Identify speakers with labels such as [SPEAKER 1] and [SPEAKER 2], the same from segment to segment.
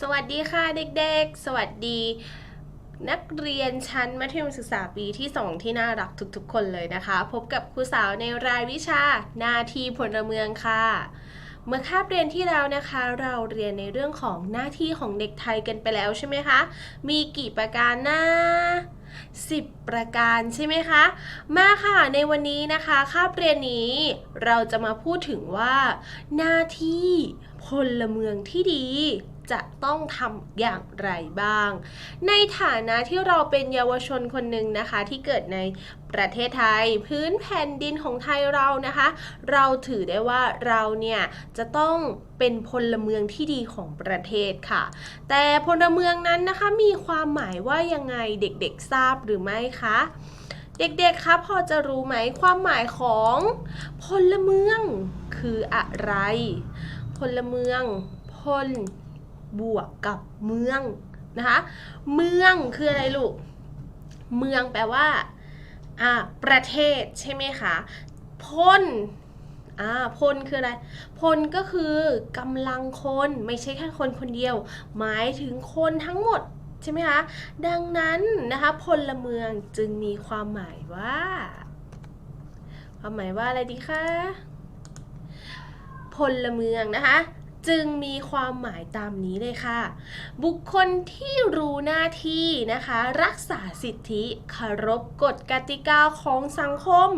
[SPEAKER 1] สวัสดีค่ะเด็กๆ สวัสดี นักเรียนชั้นมัธยมศึกษาปีที่ 2 ที่น่ารักทุกๆ คนเลยนะคะ พบกับครูสาวในรายวิชาหนาทีพลเมืองค่ะ เมื่อคาบเรียนที่แล้วนะคะ เราเรียนในเรื่องของหน้าที่ของเด็กไทยกันไปแล้วใช่ไหมคะ มีกี่ประการนะ10 ประการใช่ไหมคะ มาค่ะในวันนี้นะคะคาบเรียนนี้เราจะมาพูดถึงว่า หน้าที่พลเมืองที่ดี จะต้องทำอย่างไรบ้าง ในฐานะที่เราเป็นเยาวชนคนหนึ่งนะคะที่เกิดในประเทศไทยพื้นแผ่นดินของไทยเรานะคะ เราถือได้ว่าเราเนี่ยจะต้องเป็นพลเมืองที่ดีของประเทศค่ะ แต่พลเมืองนั้นนะคะมีความหมายว่ายังไงเด็กๆทราบหรือไม่คะเด็กๆ คะพอจะรู้ไหมความหมายของพลเมืองคืออะไร พลเมือง พล บวกกับเมืองนะคะ เมืองคืออะไรลูก เมืองแปลว่าอ่าประเทศใช่ไหมคะพลอ่าพลคืออะไร พลก็คือกำลังคนไม่ใช่แค่คนคนเดียว หมายถึงคนทั้งหมดใช่ไหมคะ ดังนั้นนะคะพลเมืองจึงมีความหมายว่า ความหมายว่าอะไรดีคะพลเมืองนะคะ จึงมีความหมายตามนี้เลยค่ะ บุคคลที่รู้หน้าที่นะคะ รักษาสิทธิเคารพกฎกติกาของสังคม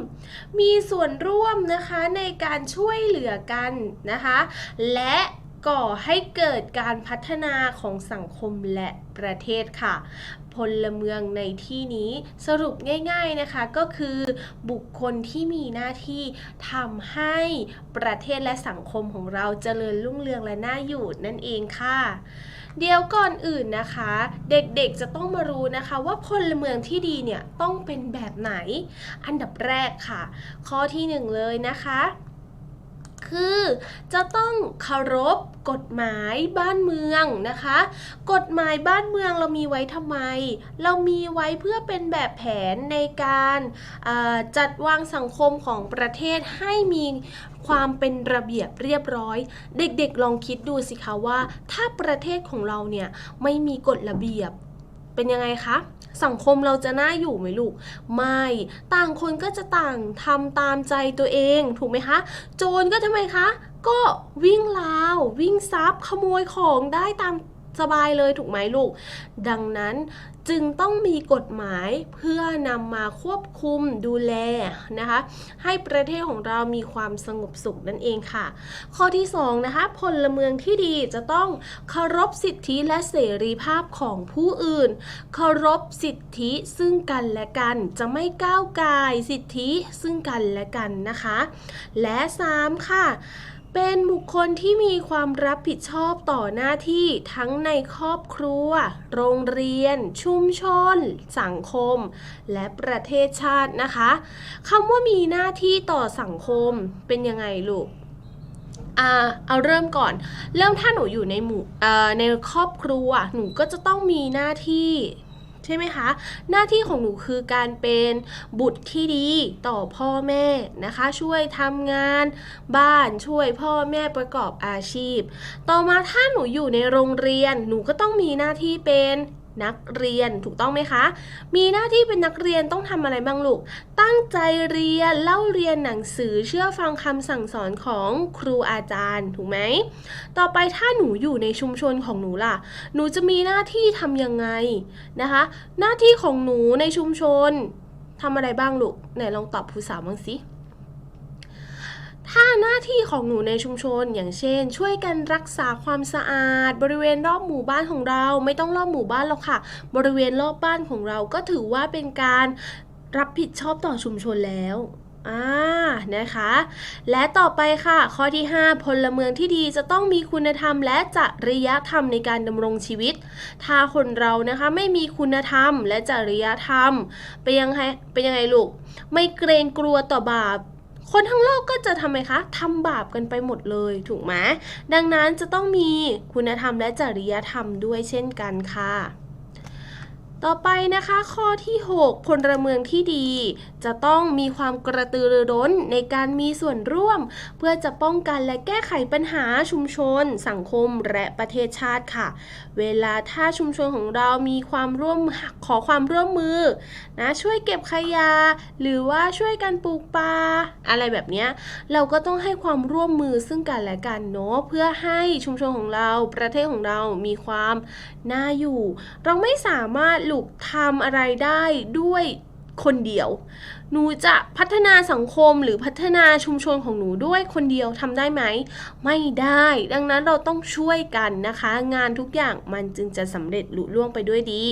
[SPEAKER 1] มีส่วนร่วมนะคะในการช่วยเหลือกันนะคะ และ ก่อให้เกิดการพัฒนาของสังคมและประเทศค่ะ พลเมืองในที่นี้สรุปง่ายๆนะคะก็คือบุคคลที่มีหน้าที่ทำให้ประเทศและสังคมของเราเจริญรุ่งเรืองและน่าอยู่นั่นเองค่ะ เดี๋ยวก่อนอื่นนะคะ เด็กๆจะต้องมารู้นะคะ ว่าพลเมืองที่ดีเนี่ยต้องเป็นแบบไหน อันดับแรกค่ะ ข้อที่หนึ่งเลยนะคะ คือ จะต้องเคารพกฎหมายบ้านเมืองนะคะ กฎหมายบ้านเมืองเรามีไว้ทำไม เรามีไว้เพื่อเป็นแบบแผนในการจัดวางสังคมของประเทศให้มีความเป็นระเบียบเรียบร้อย เด็กๆลองคิดดูสิคะว่า ถ้าประเทศของเราเนี่ยไม่มีกฎระเบียบ เป็นยังไงคะสังคมเราจะน่าอยู่ไหมลูก ไม่ ต่างคนก็จะต่างทำตามใจตัวเองถูกไหมคะ โจรก็ทำไมคะ ก็วิ่งราว วิ่งซับขโมยของได้ตามสบายเลยถูกไหมลูก ดังนั้น จึงต้องมีกฎหมายเพื่อนำมาควบคุมดูแลนะคะให้ประเทศของเรามีความสงบสุขนั่นเองค่ะ ข้อที่2นะคะพลเมืองที่ดีจะต้องเคารพสิทธิและเสรีภาพของผู้อื่น เคารพสิทธิซึ่งกันและกันจะไม่ก้าวกายสิทธิซึ่งกันและกันนะคะ และ 3 ค่ะ เป็นบุคคลที่มีความรับผิดชอบต่อหน้าที่ทั้งในครอบครัว โรงเรียน ชุมชน สังคม และประเทศชาตินะคะคำว่ามีหน้าที่ต่อสังคมเป็นยังไงลูกอ่าเอาเริ่มก่อน เริ่มถ้าหนูอยู่ในหมู่อ่อในครอบครัวหนูก็จะต้องมีหน้าที่ ใช่ไหมคะ หน้าที่ของหนูคือการเป็นบุตรที่ดีต่อพ่อแม่นะคะ ช่วยทำงานบ้านช่วยพ่อแม่ประกอบอาชีพ ต่อมาถ้าหนูอยู่ในโรงเรียนหนูก็ต้องมีหน้าที่เป็น นักเรียนถูกต้องไหมคะ มีหน้าที่เป็นนักเรียนต้องทำอะไรบ้างลูก ตั้งใจเรียนเล่าเรียนหนังสือเชื่อฟังคำสั่งสอนของครูอาจารย์ถูกไหม ต่อไปถ้าหนูอยู่ในชุมชนของหนูล่ะ หนูจะมีหน้าที่ทำยังไงนะคะ หน้าที่ของหนูในชุมชนทำอะไรบ้างลูกไหนลองตอบผู้สาวบ้างสิ ถ้าหน้าที่ของหนูในชุมชน อย่างเช่น ช่วยกันรักษาความสะอาด บริเวณรอบหมู่บ้านของเรา ไม่ต้องรอบหมู่บ้านหรอกค่ะ บริเวณรอบบ้านของเราก็ถือว่าเป็นการรับผิดชอบต่อชุมชนแล้วอ่านะคะ และต่อไปค่ะ ข้อที่ 5 พลเมืองที่ดีจะต้องมีคุณธรรมและจริยธรรมในการดำรงชีวิต ถ้าคนเรานะคะไม่มีคุณธรรมและจริยธรรมเป็นยังไงเป็นยังไงลูก ไม่เกรงกลัวต่อบาป คนทั้งโลกก็จะทำไมคะทำบาปกันไปหมดเลยถูกไหมดังนั้นจะต้องมีคุณธรรมและจริยธรรมด้วยเช่นกันค่ะ ต่อไปนะคะข้อที่ 6 พลเมืองที่ดี จะต้องมีความกระตือรือร้นในการมีส่วนร่วม เพื่อจะป้องกันและแก้ไขปัญหาชุมชน สังคมและประเทศชาติค่ะ เวลาถ้าชุมชนของเรามีความร่วมขอความร่วมมือนะช่วยเก็บขยะหรือว่าช่วยกันปลูกป่าอะไรแบบนี้เราก็ต้องให้ความร่วมมือซึ่งกันและกันเนาะเพื่อให้ชุมชนของเราประเทศของเรามีความน่าอยู่ เราไม่สามารถลุกทำอะไรได้ด้วยคนเดียว หนูจะพัฒนาสังคมหรือพัฒนาชุมชนของหนูด้วยคนเดียวทำได้ไหม ไม่ได้ ดังนั้นเราต้องช่วยกันนะคะ งานทุกอย่างมันจึงจะสำเร็จลุล่วงไปด้วยดี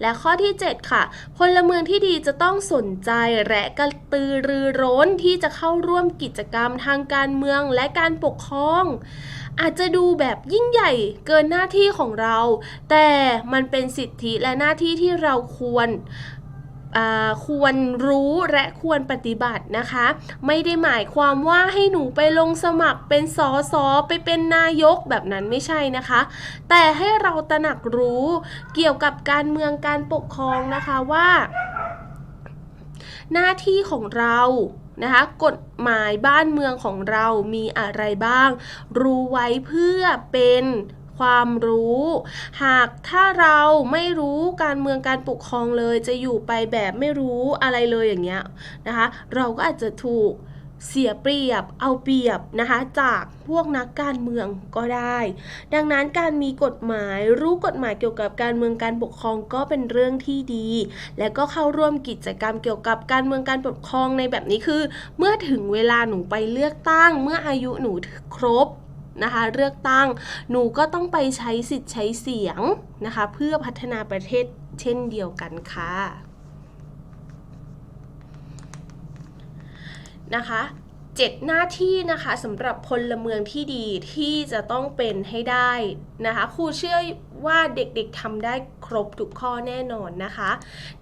[SPEAKER 1] และข้อที่ 7 ค่ะ พลเมืองที่ดีจะต้องสนใจและกระตือรือร้นที่จะเข้าร่วมกิจกรรมทางการเมืองและการปกครอง อาจจะดูแบบยิ่งใหญ่เกินหน้าที่ของเรา แต่มันเป็นสิทธิและหน้าที่ที่เราควรควรรู้และควรปฏิบัตินะคะ ไม่ได้หมายความว่าให้หนูไปลงสมัครเป็นสอสอไปเป็นนายกแบบนั้นไม่ใช่นะคะ แต่ให้เราตระหนักรู้เกี่ยวกับการเมืองการปกครองนะคะว่า หน้าที่ของเรา นะคะกฎหมายบ้านเมืองของเรามีอะไรบ้าง รู้ไว้เพื่อเป็นความรู้ หากถ้าเราไม่รู้การเมืองการปกครองเลย จะอยู่ไปแบบไม่รู้อะไรเลยอย่างเงี้ยนะคะ เราก็อาจจะถูก เสียเปรียบ เอาเปรียบนะคะจากพวกนักการเมืองก็ได้ ดังนั้นการมีกฎหมายรู้กฎหมายเกี่ยวกับการเมืองการปกครองก็เป็นเรื่องที่ดี และก็เข้าร่วมกิจกรรมเกี่ยวกับการเมืองการปกครองในแบบนี้คือ เมื่อถึงเวลาหนูไปเลือกตั้ง เมื่ออายุหนูครบนะคะเลือกตั้งหนูก็ต้องไปใช้สิทธิ์ใช้เสียงนะคะ เพื่อพัฒนาประเทศเช่นเดียวกันค่ะ นะคะเจ็ดหน้าที่นะคะสำหรับพลเมืองที่ดีที่จะต้องเป็นให้ได้นะคะครูเชื่อว่าเด็กๆทำได้ครบทุกข้อแน่นอนนะคะ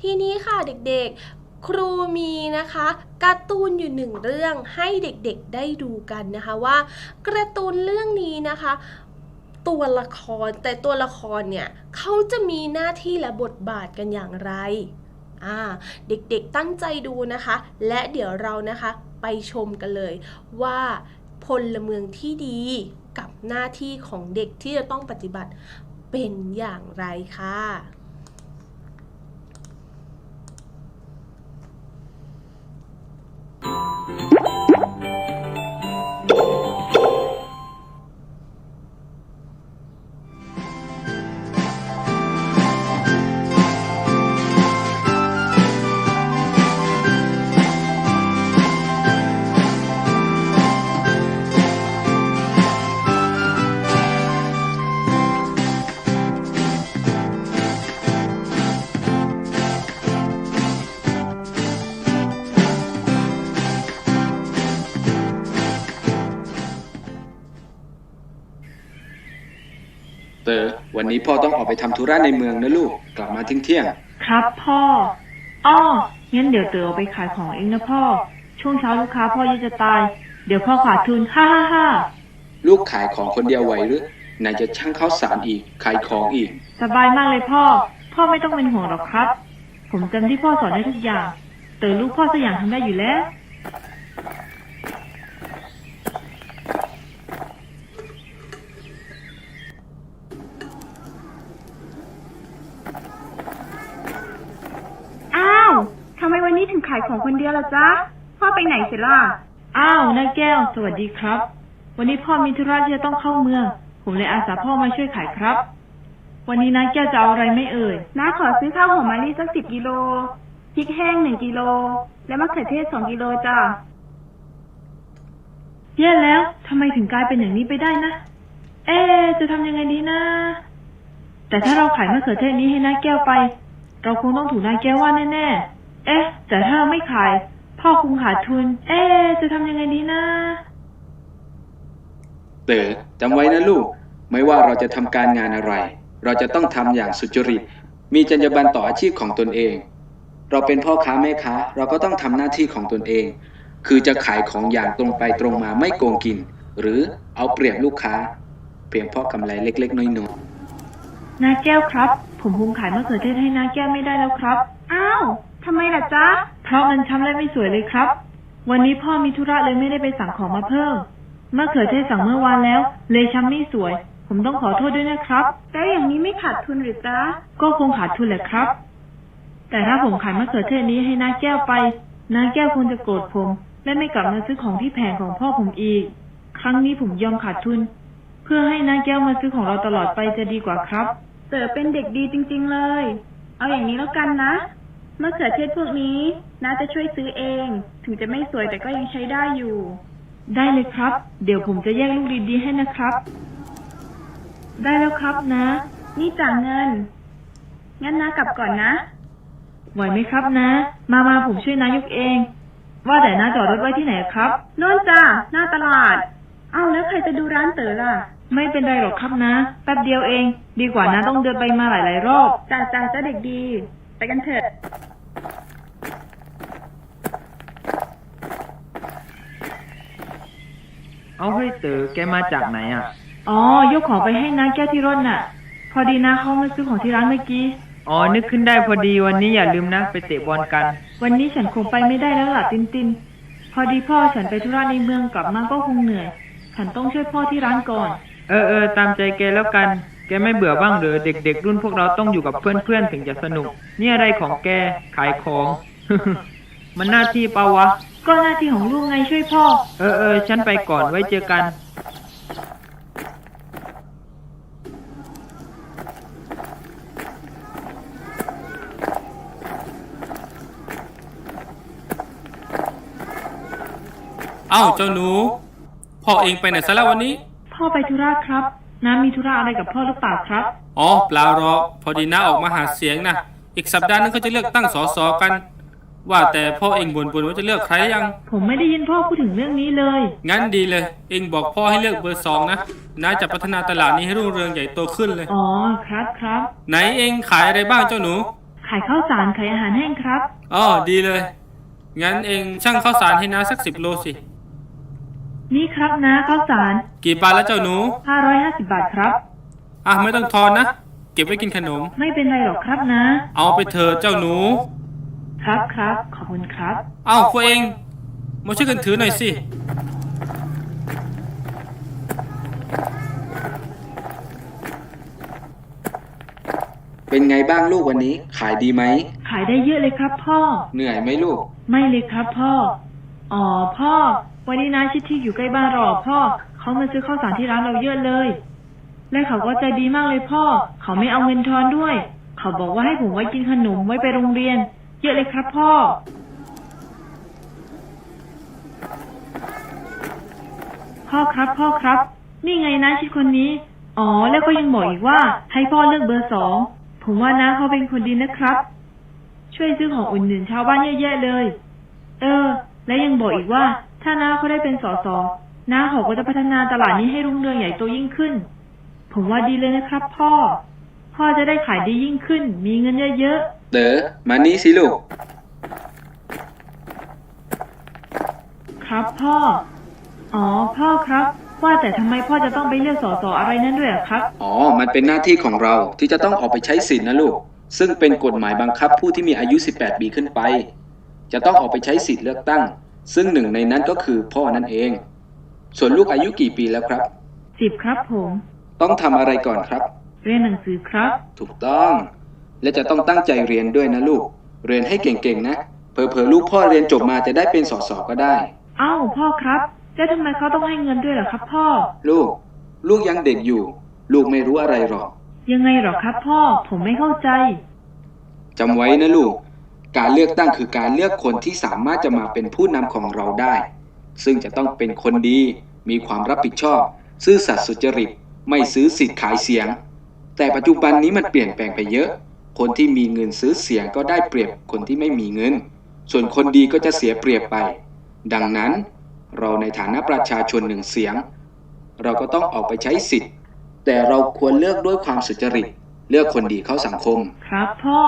[SPEAKER 1] ทีนี้ค่ะเด็กๆครูมีนะคะการ์ตูนอยู่หนึ่งเรื่องให้เด็กๆได้ดูกันนะคะว่าการ์ตูนเรื่องนี้นะคะ ตัวละครแต่ตัวละครเนี่ยเขาจะมีหน้าที่และบทบาทกันอย่างไรเด็กๆตั้งใจดูนะคะ และเดี๋ยวเรานะคะ ไปชมกันเลยว่าพลเมืองที่ดีกับหน้าที่ของเด็กที่จะต้องปฏิบัติเป็นอย่างไรค่ะ
[SPEAKER 2] นนี้พ่อต้องออกไปทำธุระในเมืองนะลูก กลับมาทิ้งเที่ยง
[SPEAKER 3] ครับพ่อ อ้อ งั้นเดี๋ยวเต๋อเอาไปขายของเองนะพ่อ ช่วงเช้าลูกค้าพ่อเยอะจะตาย เดี๋ยวพ่อขาดทุนฮ่าฮ่าฮ่า
[SPEAKER 2] ลูกขายของคนเดียวไหวหรือไหนจะช่างข้าวสารอีก ขายของอีก
[SPEAKER 3] สบายมากเลยพ่อ พ่อไม่ต้องเป็นห่วงหรอกครับ ผมจำที่พ่อสอนได้ทุกอย่าง เต๋อลูกพ่อสักอย่างทำได้อยู่แล้ว
[SPEAKER 4] อ้าว ทำไมวั นนี้ถึงขายของคนเดียวล่ะจ๊ะ พ่อไปไหนเสร็จล่ะ
[SPEAKER 3] อ้าวนายแก้ว สวัสดีครับ วันนี้พ่อมีธุระที่จะต้องเข้าเมือง ผมเลยอาสาพ่อมาช่วยขายครับ วันนี้นายแก้วจะเอาอะไรไม่เอ่ย
[SPEAKER 4] น้าขอซื้อข้าวหอมมะลิสักสิบกิโล พริกแห้งหนึ่งกิโล และมะเขือเทศสองกิโลจ้ะ
[SPEAKER 3] แย่แล้วทำไมถึงกลายเป็นอย่างนี้ไปได้นะ เอ๊ะจะทำยังไงดีนะ แต่ถ้าเราขายมะเขือเทศนี้ให้นายแก้วไป เราคงต้องถูกนายแก้วว่าแน่ๆ เอ๊ะ แต่ถ้าเราไม่ขาย พ่อคงขาดทุน เอ๊ะ จะทำยังไงดีนะ
[SPEAKER 2] เต๋อจำไว้นะลูก ไม่ว่าเราจะทำการงานอะไร เราจะต้องทำอย่างสุจริต มีจรรยาบรรณต่ออาชีพของตนเอง เราเป็นพ่อค้าแม่ค้า เราก็ต้องทำหน้าที่ของตนเอง คือจะขายของอย่างตรงไปตรงมาไม่โกงกิน หรือเอาเปรียบลูกค้า เพียงเพราะกำไรเล็ก ๆ น้อยๆ
[SPEAKER 3] นาแก้วครับ ผมคงขายมะเขือเทศให้นาแก้วไม่ได้แล้วครับ
[SPEAKER 4] อ้าว ทำไมล่ะจ๊ะ
[SPEAKER 3] เพราะมันช้ำและไม่สวยเลยครับ วันนี้พ่อมีธุระเลยไม่ได้ไปสั่งของมาเพิ่มมะเขือเทศสั่งเมื่อวานแล้ว เลยช้ำไม่สวย ผมต้องขอโทษด้วยนะครับ
[SPEAKER 4] แล้วอย่างนี้ไม่ขาดทุนหรือจ๊ะ
[SPEAKER 3] ก็คงขาดทุนแหละครับ แต่ถ้าผมขายมะเขือเทศนี้ให้นาแก้วไปนาแก้วคงจะโกรธผม และไม่กลับมาซื้อของที่แผงของพ่อผมอีก ครั้งนี้ผมยอมขาดทุน เพื่อให้นาแก้วมาซื้อของเราตลอดไปจะดีกว่าครับ
[SPEAKER 4] เต๋อเป็นเด็กดีจริง ๆเลย เอาอย่างนี้แล้วกันนะ มะเขือเทศพวกนี้น้าจะช่วยซื้อเอง ถึงจะไม่สวยแต่ก็ยังใช้ได้อยู่
[SPEAKER 3] ได้เลยครับ เดี๋ยวผมจะแยกลูกดีๆให้นะครับ ได้แล้วครับนะ
[SPEAKER 4] นี่จ่าเงิน งั้นน้ากลับก่อนนะ
[SPEAKER 3] ไหวไหมครับนะ มามาผมช่วยนายกเอง ว่าแต่นาจอดรถไว้ที่ไหนครับ
[SPEAKER 4] โน่นจ้าหน้าตลาด เอาแล้วใครจะดูร้านเต๋อล่ะ
[SPEAKER 3] ไม่เป็นไรหรอกครับนะ แป๊บเดียวเอง ดีกว่านะต้องเดินไปมาหลายๆรอบ
[SPEAKER 4] จ่าจ่าจ้าเด็กดี ไปกันเถอะ
[SPEAKER 5] เอาเฮ้ยเต๋อแกมาจากไหนอะ
[SPEAKER 3] อ๋อยกของไปให้นาแก้วที่รถน่ะ พอดีนะเขามาซื้อของที่ร้านเมื่อกี้
[SPEAKER 5] อ๋อ นึกขึ้นได้พอดีวันนี้อย่าลืมนะไปเตะบอลกัน
[SPEAKER 3] วันนี้ฉันคงไปไม่ได้แล้วล่ะตินติน พอดีพ่อฉันไปธุระในเมืองกลับมาก็คงเหนื่อย ฉันต้องช่วยพ่อที่ร้านก่อน
[SPEAKER 5] เออเออตามใจแกแล้วกัน แกไม่เบื่อบ้างเหรอเด็กๆรุ่นพวกเราต้องอยู่กับเพื่อนๆถึงจะสนุก นี่อะไรของแกขายของ มันหน้าที่เปล่าวะ
[SPEAKER 3] ก็หน้าที่ของลูกไงช่วยพ่อ
[SPEAKER 5] เออเออฉันไปก่อนไว้เจอกัน
[SPEAKER 6] เอ้าเจ้าหนู พ่อเองไปไหนซะแล้ววันนี้
[SPEAKER 3] พ่อไปธุระครับ น้ามีธุระอะไรกับพ่อหรือเปล่าครับ
[SPEAKER 6] อ๋อเปล่าหรอกพอดีน้าออกมาหาเสียงนะอีกสัปดาห์นึงเขาจะเลือกตั้งสสกัน ว่าแต่พ่อเองบ่นๆว่าจะเลือกใครยัง
[SPEAKER 3] ผมไม่ได้ยินพ่อพูดถึงเรื่องนี้เลย
[SPEAKER 6] งั้นดีเลย เองบอกพ่อให้เลือกเบอร์สองนะน้าจะพัฒนาตลาดนี้ให้รุ่งเรืองใหญ่โตขึ้นเลย
[SPEAKER 3] อ๋อครับครับ
[SPEAKER 6] ไหนเองขายอะไรบ้างเจ้าหนู
[SPEAKER 3] ขายข้าวสารขายอาหารแห้งครับ
[SPEAKER 6] อ๋อดีเลย งั้นเองช่างข้าวสารให้น้าสักสิบโลสิ
[SPEAKER 3] นี่ครับนะข้าวสาร
[SPEAKER 6] กี่บาทแล้วเจ้าหนู
[SPEAKER 3] 550 บาทครับ
[SPEAKER 6] อะไม่ต้องทอนนะ เก็บไว้กินขนม
[SPEAKER 3] ไม่เป็นไรหรอกครับนะ
[SPEAKER 6] เอาไปเถอะเจ้าหนู
[SPEAKER 3] ครับครับขอบคุณครับ
[SPEAKER 6] เอ้าพวกเองมาช่วยกันถือหน่อยสิ
[SPEAKER 2] เป็นไงบ้างลูกวันนี้ ขายดีไหม
[SPEAKER 3] ขายได้เยอะเลยครับพ่อ
[SPEAKER 2] เหนื่อยไหมลูก
[SPEAKER 3] ไม่เลยครับพ่อ อ๋อพ่อ วันนี้นาชิดที่อยู่ใกล้บ้านเราพ่อเขามาซื้อข้าวสารที่ร้านเราเยอะเลย และเขาก็ใจดีมากเลยพ่อ เขาไม่เอาเงินทอนด้วย เขาบอกว่าให้ผมไว้กินขนมไว้ไปโรงเรียน เยอะเลยครับพ่อพ่อครับพ่อครับ นี่ไงนะชิดคนนี้ อ๋อ แล้วก็ยังบอกอีกว่า ให้พ่อเลือกเบอร์สองผมว่านะเขาเป็นคนดีนะครับ ช่วยซื้อของอุ่นหนุนชาวบ้านเยอะแยะเลย เออ และยังบอกอีกว่า ถ้าน้าเขาได้เป็นสสน้าเขาก็จะพัฒนาตลาดนี้ให้รุ่งเรืองใหญ่โตยิ่งขึ้น ผมว่าดีเลยนะครับ พ่อ พ่อจะได้ขายดียิ่งขึ้น มีเงินเยอะ
[SPEAKER 2] เต๋อมานี่สิลูก
[SPEAKER 3] ๆครับพ่อ อ๋อ พ่อครับ ว่าแต่ทำไมพ่อจะต้องไปเลือกสสอะไรนั่นด้วยอะครับ
[SPEAKER 2] อ๋อ มันเป็นหน้าที่ของเราที่จะต้องออกไปใช้สิทธินะลูก ซึ่งเป็นกฎหมายบังคับผู้ที่มีอายุ 18 ปีขึ้นไป จะต้องออกไปใช้สิทธิเลือกตั้ง ซึ่งหนึ่งในนั้นก็คือพ่อนั่นเอง ส่วนลูกอายุกี่ปีแล้วครับ
[SPEAKER 3] สิบครับผม
[SPEAKER 2] ต้องทำอะไรก่อนครับ
[SPEAKER 3] เรียนหนังสือครับ
[SPEAKER 2] ถูกต้อง และจะต้องตั้งใจเรียนด้วยนะลูก เรียนให้เก่งๆนะเผลอๆลูกพ่อเรียนจบมาจะได้เป็นสสก็ได้
[SPEAKER 3] เอ้าพ่อครับแล้วทำไมเขาต้องให้เงินด้วยเหรอครับ พ่อ
[SPEAKER 2] ลูก ลูกยังเด็กอยู่ ลูกไม่รู้อะไรหรอก
[SPEAKER 3] ยังไงเหรอครับ พ่อ ผมไม่เข้าใจ
[SPEAKER 2] จำไว้นะลูก การเลือกตั้งคือการเลือกคนที่สามารถจะมาเป็นผู้นำของเราได้ ซึ่งจะต้องเป็นคนดี มีความรับผิดชอบ ซื่อสัตย์สุจริต ไม่ซื้อสิทธิ์ขายเสียง แต่ปัจจุบันนี้มันเปลี่ยนแปลงไปเยอะ คนที่มีเงินซื้อเสียงก็ได้เปรียบคนที่ไม่มีเงิน ส่วนคนดีก็จะเสียเปรียบไป ดังนั้น เราในฐานะประชาชนหนึ่งเสียง เราก็ต้องออกไปใช้สิทธิ์ แต่เราควรเลือกด้วยความสุจริต เลือกคนดีเข้าสังคม
[SPEAKER 3] ครับพ่อ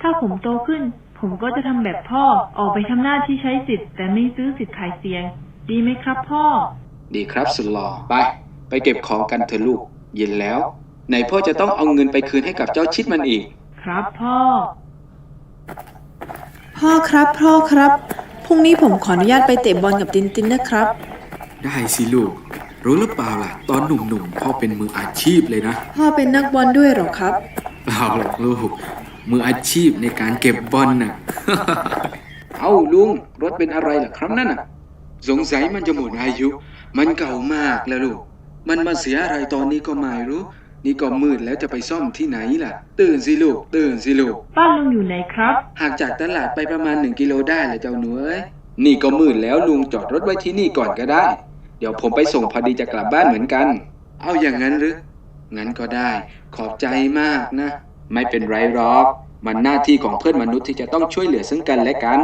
[SPEAKER 3] ถ้าผมโตขึ้น ผมก็จะทำแบบพ่อออกไปทำหน้าที่ใช้สิทธิ์แต่ไม่ซื้อสิทธิ์ขายเสียง ดีไหมครับพ่อ
[SPEAKER 2] ดีครับสุดหล่อไป ไปเก็บของกันเถอะลูก เย็นแล้ว ไหนพ่อจะต้องเอาเงินไปคืนให้กับเจ้าชิดมันอีก
[SPEAKER 3] ครับพ่อ
[SPEAKER 7] พ่อครับพ่อครับพรุ่งนี้ผมขออนุญาตไปเตะบอลกับตินตินนะครับ
[SPEAKER 2] ได้สิลูก รู้หรือเปล่าล่ะ ตอนหนุ่มๆพ่อเป็นมืออาชีพเลยนะ
[SPEAKER 7] พ่อเป็นนักบอลด้วยเหรอครับ
[SPEAKER 2] เปล่าหรอกลูก มืออาชีพในการเก็บบอลน่ะ เอาลุง รถเป็นอะไรล่ะครับนั่นน่ะ สงสัยมันจะหมดอายุ มันเก่ามากแล้วลูก มันมาเสียอะไรตอนนี้ก็ไม่รู้ นี่ก็มืดแล้วจะไปซ่อมที่ไหนล่ะ ตื่นสิลูก ตื่นสิลูก
[SPEAKER 3] บ้านลุงอยู่ไหนครับ
[SPEAKER 2] ห่างจากตลาดไปประมาณหนึ่งกิโลได้แหละเจ้าหนูเอ้ยนี่ก็มืดแล้วลุงจอดรถไว้ที่นี่ก่อนก็ได้ เดี๋ยวผมไปส่งพอดีจะกลับบ้านเหมือนกัน เอาอย่างนั้นหรือ งั้นก็ได้ ขอบใจมากนะ ไม่เป็นไรหรอก มันหน้าที่ของเพื่อนมนุษย์ที่จะต้องช่วยเหลือซึ่งกันและกัน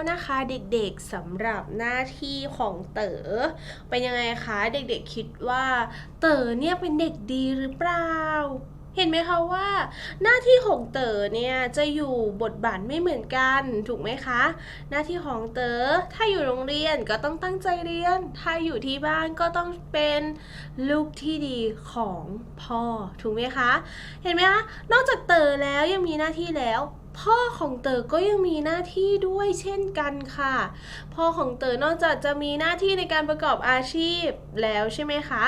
[SPEAKER 1] แล้วนะคะเด็กๆสำหรับหน้าที่ของเต๋อเป็นยังไงคะเด็กๆคิดว่า เต๋อเนี่ยเป็นเด็กดีหรือเปล่า เห็นไหมคะว่า หน้าที่ของเต๋อเนี่ยจะอยู่บทบาทไม่เหมือนกันถูกไหมคะ หน้าที่ของเต๋อถ้าอยู่โรงเรียนก็ต้องตั้งใจเรียน ถ้าอยู่ที่บ้านก็ต้องเป็นลูกที่ดีของพ่อถูกไหมคะ เห็นไหมคะนอกจากเต๋อแล้วยังมีหน้าที่แล้ว พ่อของเต๋อก็ยังมีหน้าที่ด้วยเช่นกันค่ะ พ่อของเต๋อนอกจากจะมีหน้าที่ในการประกอบอาชีพแล้วใช่ไหมคะ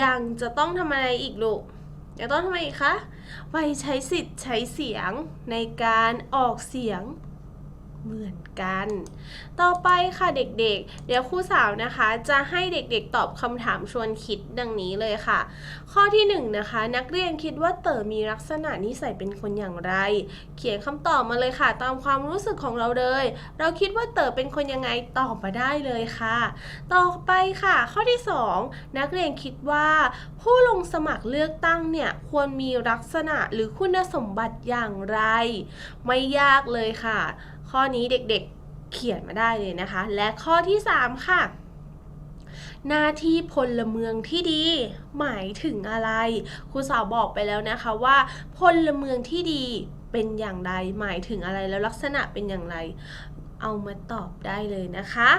[SPEAKER 1] ยังจะต้องทำอะไรอีกลูกยังต้องทำอะไรอีกคะ ไปใช้สิทธิ์ใช้เสียงในการออกเสียง เหมือนกัน ต่อไปค่ะเด็กๆเดี๋ยวครูสาวนะคะ จะให้เด็กๆตอบคำถามชวนคิดดังนี้เลยค่ะ ข้อที่หนึ่งนะคะ นักเรียนคิดว่าเต๋อมีลักษณะนิสัยเป็นคนอย่างไร เขียนคำตอบมาเลยค่ะ ตามความรู้สึกของเราเลย เราคิดว่าเต๋อเป็นคนยังไงตอบมาได้เลยค่ะ ต่อไปค่ะ ข้อที่ 2 นักเรียนคิดว่า ผู้ลงสมัครเลือกตั้งเนี่ยควรมีลักษณะหรือคุณสมบัติอย่างไร ไม่ยากเลยค่ะ ข้อนี้เด็กๆเขียนมาได้เลยนะคะ และข้อที่ 3 ค่ะ หน้าที่พลเมืองที่ดี หมายถึงอะไรครูสาวบอกไปแล้วนะคะว่า พลเมืองที่ดีเป็นอย่างไร หมายถึงอะไรแล้วลักษณะเป็นอย่างไร เอามาตอบได้เลยนะคะ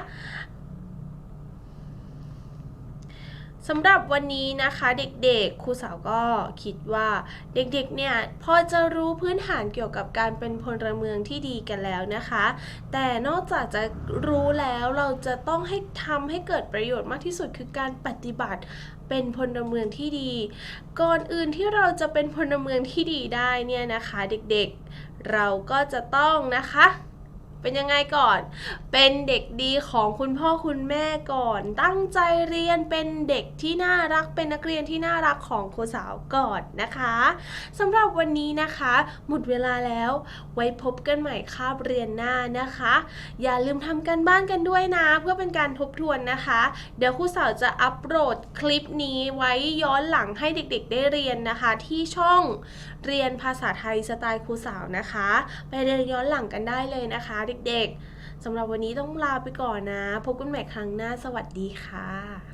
[SPEAKER 1] สำหรับวันนี้นะคะเด็กๆครูสาวก็คิดว่าเด็กๆเนี่ยพอจะรู้พื้นฐานเกี่ยวกับการเป็นพลเมืองที่ดีกันแล้วนะคะ แต่นอกจากจะรู้แล้วเราจะต้องให้ทำให้เกิดประโยชน์มากที่สุดคือการปฏิบัติเป็นพลเมืองที่ดี ก่อนอื่นที่เราจะเป็นพลเมืองที่ดีได้เนี่ยนะคะ เด็กๆ เราก็จะต้องนะคะ เป็นยังไงก่อน เป็นเด็กดีของคุณพ่อคุณแม่ก่อน ตั้งใจเรียนเป็นเด็กที่น่ารักเป็นนักเรียนที่น่ารักของครูสาวก่อนนะคะสำหรับวันนี้นะคะ หมดเวลาแล้ว ไว้พบกันใหม่คาบเรียนหน้านะคะ อย่าลืมทำกันบ้านกันด้วยนะ เพื่อเป็นการทบทวนนะคะ เดี๋ยวครูสาวจะอัปโหลดคลิปนี้ไว้ย้อนหลังให้เด็กๆได้เรียนนะคะ ที่ช่อง เรียนภาษาไทยสไตล์ครูสาวนะคะ ไปเรียนย้อนหลังกันได้เลยนะคะ เด็กๆสำหรับวันนี้ต้องลาไปก่อนนะ พบกันใหม่ครั้งหน้าสวัสดีค่ะ